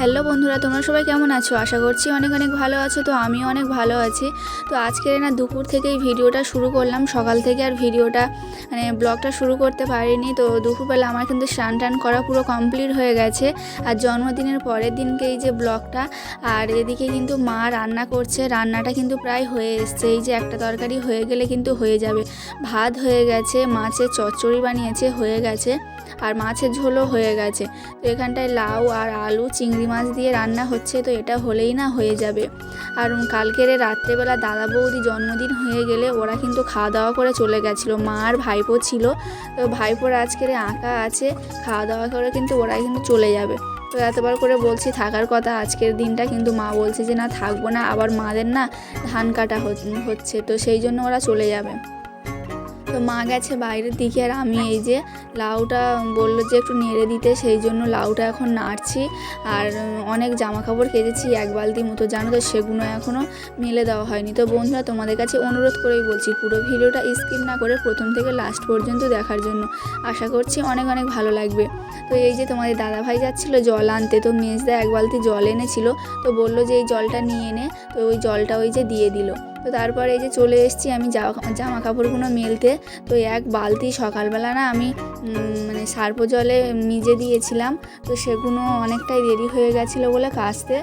Hello বন্ধুরা, তোমরা সবাই কেমন আছো? আশা করছি অনেক অনেক ভালো আছো, তো আমিও অনেক ভালো আছি। তো আজকের না দুপুর থেকেই ভিডিওটা শুরু করলাম। সকাল থেকে আর ভিডিওটা মানে ব্লগটা শুরু করতে পারিনি। তো দুপুরবেলা আমার কিন্তু স্নান টান করা পুরো কমপ্লিট হয়ে গেছে। আর জন্মদিনের পরের দিনকে এই যে ব্লগটা, আর এদিকে কিন্তু মা রান্না করছে। রান্নাটা কিন্তু প্রায় হয়ে এসছে। এই যে একটা তরকারি হয়ে গেলে কিন্তু হয়ে যাবে। ভাত হয়ে গেছে, মাছের চচ্চড়ি বানিয়েছে, হয়ে গেছে। আর মাছের ঝোলও হয়ে গেছে। তো এখানটায় লাউ আর আলু, চিংড়ি মাছ দিয়ে রান্না হচ্ছে, তো এটা হলেই না হয়ে যাবে। আর কালকের রাত্রেবেলা দাদা বৌদি জন্মদিন হয়ে গেলে ওরা কিন্তু খাওয়া দাওয়া করে চলে গেছিল। মা আর ভাইপো ছিল। তো ভাইপোর আজকের আঁকা আছে খাওয়া দাওয়া করে কিন্তু ওরা কিন্তু চলে যাবে। তো এতবার করে বলছি, থাকার কথা, আজকের দিনটা কিন্তু মা বলছে যে, না, থাকব না। আবার মাদের না ধান কাটা হচ- হচ্ছে, তো সেই জন্য ওরা চলে যাবে। তো মা গেছে বাইরের দিকে আর আমি এই যে লাউটা বলল যে একটু নেড়ে দিতে, সেই জন্য লাউটা এখন নাড়ছি। আর অনেক জামা কাপড় কেচেছি, এক বালতি মতো, জানো তো সেগুলো এখনও মেলে দেওয়া হয়নি। তো বন্ধুরা, তোমাদের কাছে অনুরোধ করেই বলছি, পুরো ভিডিওটা স্কিপ না করে প্রথম থেকে লাস্ট পর্যন্ত দেখার জন্য আশা করছি অনেক অনেক ভালো লাগবে। তো এই যে তোমাদের দাদাভাই যাচ্ছিল জল আনতে, তো মেজদা এক বালতি জল এনেছিল, তো বলল যে এই জলটা নিয়ে এনে তো ওই জলটা ওই যে দিয়ে দিল। তো তারপরে এই যে চলে এসেছি আমি জামা কাপড়গুলো মেলতে। তো এক বালতি সকালবেলা না আমি মানে সার্প জলে মিজে দিয়েছিলাম। তো সেগুলো অনেকটাই দেরি হয়ে গেছিল বলে কাচতে।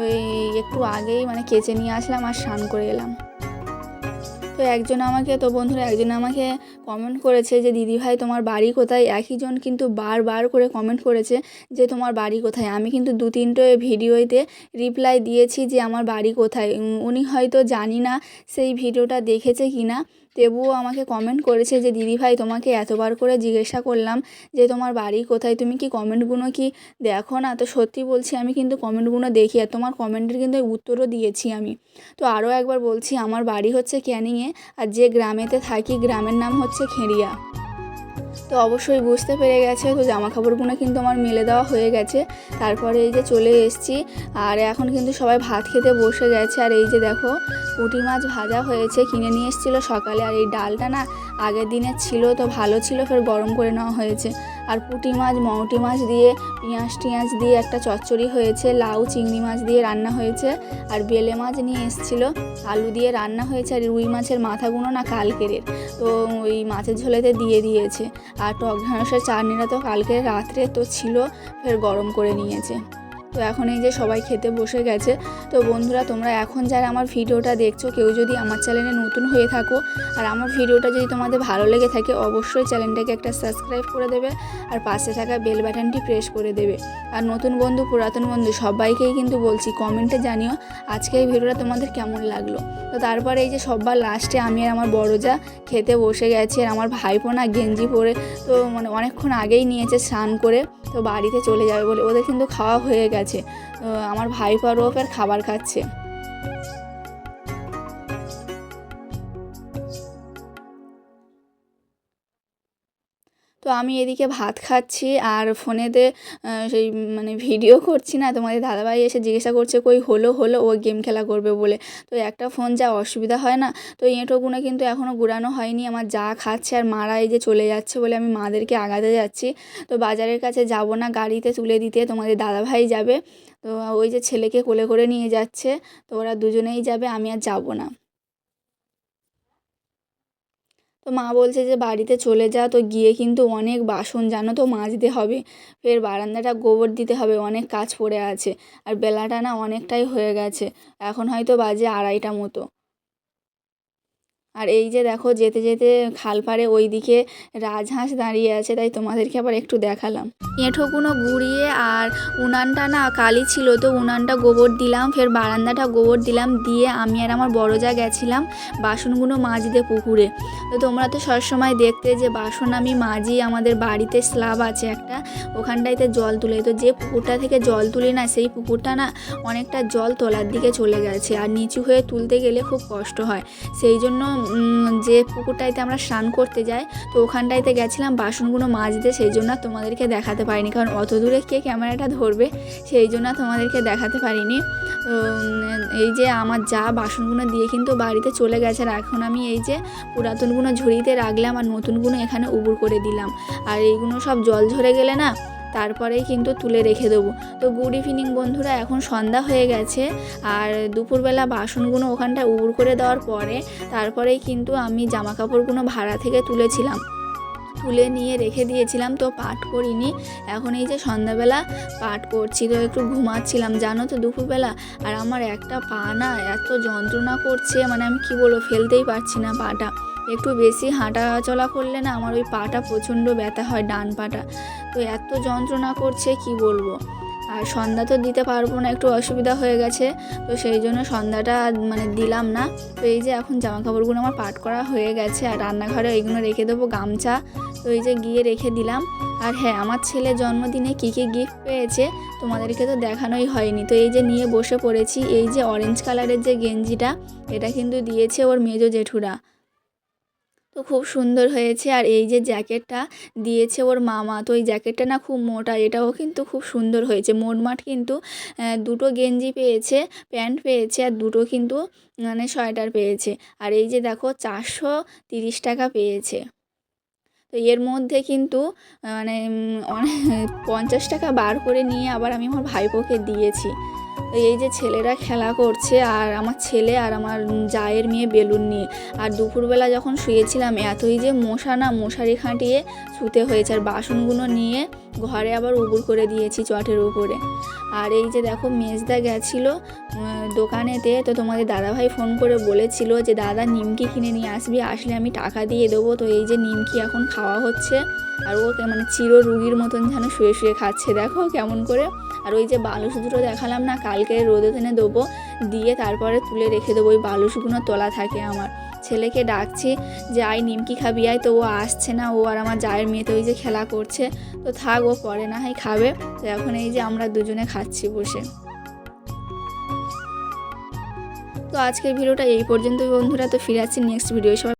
ওই একটু আগেই মানে কেচে নিয়ে আসলাম আর স্নান করে এলাম। তো একজন আমাকে, তো বন্ধুরা একজন আমাকে কমেন্ট করেছে যে, দিদি ভাই, তোমার বাড়ি কোথায়? একইজন কিন্তু বারবার করে কমেন্ট করেছে যে, তোমার বাড়ি কোথায়? আমি কিন্তু দু তিনটে ভিডিওতে রিপ্লাই দিয়েছি যে, আমার বাড়ি কোথায়? উনি হয়তো জানি না সেই ভিডিওটা দেখেছে কি না তবুও আমাকে কমেন্ট করেছে যে, দিদি ভাই, তোমাকে এতবার করে জিজ্ঞাসা করলাম যে, তোমার বাড়ি কোথায়? তুমি কি কমেন্টগুলো কি দেখো না? তো সত্যি বলছি, আমি কিন্তু কমেন্টগুলো দেখি আর তোমার কমেন্টের কিন্তু উত্তরও দিয়েছি আমি। তো আরও একবার বলছি, আমার বাড়ি হচ্ছে ক্যানিংয়ে আর যে গ্রামেতে থাকি, গ্রামের নাম হচ্ছে খেড়িয়া। তো অবশ্যই বুঝতে পেরে গেছে। তো জামা কাপড়গুলো কিন্তু আমার মেলে দেওয়া হয়ে গেছে। তারপরে এই যে চলে এসেছি। আর এখন কিন্তু সবাই ভাত খেতে বসে গেছে। আর এই যে দেখো, পুঁটি মাছ ভাজা হয়েছে, কিনে নিয়ে এসেছিল সকালে। আর এই ডালটা না আগের দিনের ছিল, তো ভালো ছিল, ফের গরম করে নেওয়া হয়েছে। আর পুঁটি মাছ মৌটি মাছ দিয়ে, পেঁয়াজ টিয়াজ দিয়ে একটা চচ্চড়ি হয়েছে, লাউ, চিংড়ি মাছ দিয়ে রান্না হয়েছে। আর বেলে মাছ নিয়ে এসেছিল, আলু দিয়ে রান্না হয়েছে, আর রুই মাছের মাথাগুলো না কালকেরের তো ওই মাছের ঝোলেতে দিয়ে দিয়েছে। আর টক ঢ্যাঁড়সের চাটনিটা তো কালকে রাত্রে তো ছিল, ফের গরম করে নিয়েছে। তো এখন এই যে সবাই খেতে বসে গেছে, তো বন্ধুরা তোমরা এখন যারা আমার ভিডিওটা দেখছ, কেউ যদি আমার চ্যানেলে নতুন হয়ে থাকো আর আমার ভিডিওটা যদি তোমাদের ভালো লেগে থাকে, অবশ্যই চ্যানেলটাকে একটা সাবস্ক্রাইব করে দেবে আর পাশে থাকা বেল বাটনটি প্রেস করে দেবে। আর নতুন বন্ধু, পুরাতন বন্ধু, সবাইকেই কিন্তু বলছি, কমেন্টে জানিও আজকে এই ভিডিওটা তোমাদের কেমন লাগল। তো তারপরে এই যে সবার লাস্টে আমি আর আমার বড় যা খেতে বসে গেছি আর আমার ভাইপো না গেঞ্জি পরে, তো মানে অনেকক্ষণ আগেই নিয়েছে স্নান করে। তো বাড়িতে চলে যাবে বলে। ওদের কিন্তু খাওয়া হয়ে গেছে। আমার ভাইপো আর ফের খাবার খাচ্ছে। তো আমি এদিকে ভাত খাচ্ছি আর ফোনেতে সেই মানে ভিডিও করছি না। তোমাদের দাদাভাই এসে জিজ্ঞাসা করছে, কই হলো হলো? ও গেম খেলা করবে বলে। তো একটা ফোন যা অসুবিধা হয় না। তো এঁটোগুলো কিন্তু এখনও গুড়ানো হয়নি। আমার যা খাচ্ছে আর মারা এই যে চলে যাচ্ছে বলে আমি মাদেরকে আগাতে যাচ্ছি। তো বাজারের কাছে যাব না গাড়িতে তুলে দিতে, তোমাদের দাদাভাই যাবে। তো ওই যে ছেলেকে কোলে করে নিয়ে যাচ্ছে। তো ওরা দুজনেই যাবে, আমি আর যাব না। তো মা বলছে যে, বাড়িতে চলে যা, তো গিয়ে কিন্তু অনেক বাসন, জানো তো, মাজতে হবে। ফের বারান্দাটা গোবর দিতে হবে, অনেক কাজ পড়ে আছে। আর বেলাটা না অনেকটাই হয়ে গেছে। এখন হয়তো বাজে আড়াইটা মতো। আর এই যে দেখো যেতে যেতে খাল পাড়ে ওই দিকে রাজহাঁস দাঁড়িয়ে আছে, তাই তোমাদেরকে আবার একটু দেখালাম। এঁঠোগুলো গুঁড়িয়ে আর উনানটা না কালি ছিল, তো উনানটা গোবর দিলাম, ফের বারান্দাটা গোবর দিলাম, দিয়ে আমি আর আমার বড় যা গেছিলাম বাসনগুলো মাজতে পুকুরে। তো তোমরা তো সবসময় দেখতে যে বাসন আমি মাজি, আমাদের বাড়িতে স্ল্যাব আছে একটা, ওখানটাইতে জল তুলে। তো যে পুকুরটা থেকে জল তুলি না, সেই পুকুরটা না অনেকটা জল তোলার দিকে চলে গেছে, আর নিচু হয়ে তুলতে গেলে খুব কষ্ট হয়। সেই জন্য যে পুকুরটাইতে আমরা স্নান করতে যাই, তো ওখানটাইতে গেছিলাম বাসনগুলো মাজতে, সেই জন্য তোমাদেরকে দেখাতে পারিনি। কারণ অত দূরে কে ক্যামেরাটা ধরবে, সেই জন্য তোমাদেরকে দেখাতে পারিনি। এই যে আমার যা বাসনগুলো দিয়ে কিন্তু বাড়িতে চলে গেছে, আর এখন আমি এই যে পুরাতনগুলো ঝুড়িতে রাখলাম আর নতুনগুলো এখানে উবুর করে দিলাম। আর এইগুলো সব জল ঝরে গেলে না তারপরেই কিন্তু তুলে রেখে দেবো। তো গুড ইভিনিং বন্ধুরা, এখন সন্ধ্যা হয়ে গেছে। আর দুপুরবেলা বাসনগুলো ওখানটা উবুর করে দেওয়ার পরে তারপরেই কিন্তু আমি জামা কাপড়গুলো ভাড়া থেকে তুলেছিলাম। তুলে নিয়ে রেখে দিয়েছিলাম, তো পাঠ করিনি। এখন এই যে সন্ধ্যাবেলা পাঠ করছি, তো একটু ঘুমাচ্ছিলাম, জানো তো দুপুরবেলা। আর আমার একটা পা না এত যন্ত্রণা করছে মানে আমি কি বলব, ফেলতেই পারছি না পাটা। একটু বেশি হাঁটা চলা করলে না আমার ওই পাটা প্রচণ্ড ব্যথা হয়, ডান পাটা। তো এত যন্ত্রণা করছে, কি বলব? আর সন্ধ্যা তো দিতে পারব না, একটু অসুবিধা হয়ে গেছে। তো সেই জন্য সন্ধ্যাটা মানে দিলাম না। তো এই যে এখন জামা কাপড়গুলো আমার পাট করা হয়ে গেছে, আর রান্নাঘরে ওইগুলো রেখে দেবো, গামছা। তো এই যে গিয়ে রেখে দিলাম। আর হ্যাঁ আমার ছেলে জন্মদিনে কী কী গিফট পেয়েছে, তোমাদেরকে তো দেখানোই হয়নি। তো এই যে নিয়ে বসে পড়েছি, এই যে অরেঞ্জ কালারের যে গেঞ্জিটা, এটা কিন্তু দিয়েছে ওর মেজো জেঠুরা। তো খুব সুন্দর হয়েছে। আর এই যে জ্যাকেটটা দিয়েছে ওর মামা, তো এই জ্যাকেটটা না খুব মোটা, এটাও কিন্তু খুব সুন্দর হয়েছে। মোটমাট কিন্তু দুটো গেঞ্জি পেয়েছে, প্যান্ট পেয়েছে, আর দুটো কিন্তু মানে সোয়েটার পেয়েছে। আর এই যে দেখো, চারশো তিরিশ টাকা পেয়েছে। তো এর মধ্যে কিন্তু মানে অনেক, পঞ্চাশ টাকা বার করে নিয়ে আবার আমি আমার ভাইপোকে দিয়েছি। এই যে ছেলেরা খেলা করছে আর আমার ছেলে আর আমার জায়ের মেয়ে বেলুন নিয়ে। আর দুপুরবেলা যখন শুয়েছিলাম, এতই যে মশা না, মশারি খাটিয়ে শুতে হয়েছে। আর বাসনগুলো নিয়ে ঘরে আবার উবুর করে দিয়েছি চটের উপরে। আর এই যে দেখো মেজদা গেছিল দোকানেতে। তো তোমাদের দাদাভাই ফোন করে বলেছিল যে, দাদা, নিমকি কিনে নিয়ে আসবি। আসলে আমি টাকা দিয়ে দেবো। তো এই যে নিমকি এখন খাওয়া হচ্ছে। আর ও মানে চির রুগীর মতন যেন শুয়ে শুয়ে খাচ্ছে। দেখো কেমন করে আর ওই যে বালুস দুটো দেখালাম না, কালকে রোদে এনে দেবো, দিয়ে তারপরে তুলে রেখে দেবো, ওই বালুসগুলো তোলা থাকে আমার। ছেলেকে ডাকছি যে আয় নিমকি খাবি? আয়, তো ও আসছে না, ও আর আমার জায়ের মেয়ে তো ওই যে খেলা করছে। তো থাক, ও পরে না হয় খাবে। তো এখন এই যে আমরা দুজনে খাচ্ছি বসে। তো আজকের ভিডিওটা এই পর্যন্তই, বন্ধুরা। তো ফিরে আসছি নেক্সট ভিডিও সবাই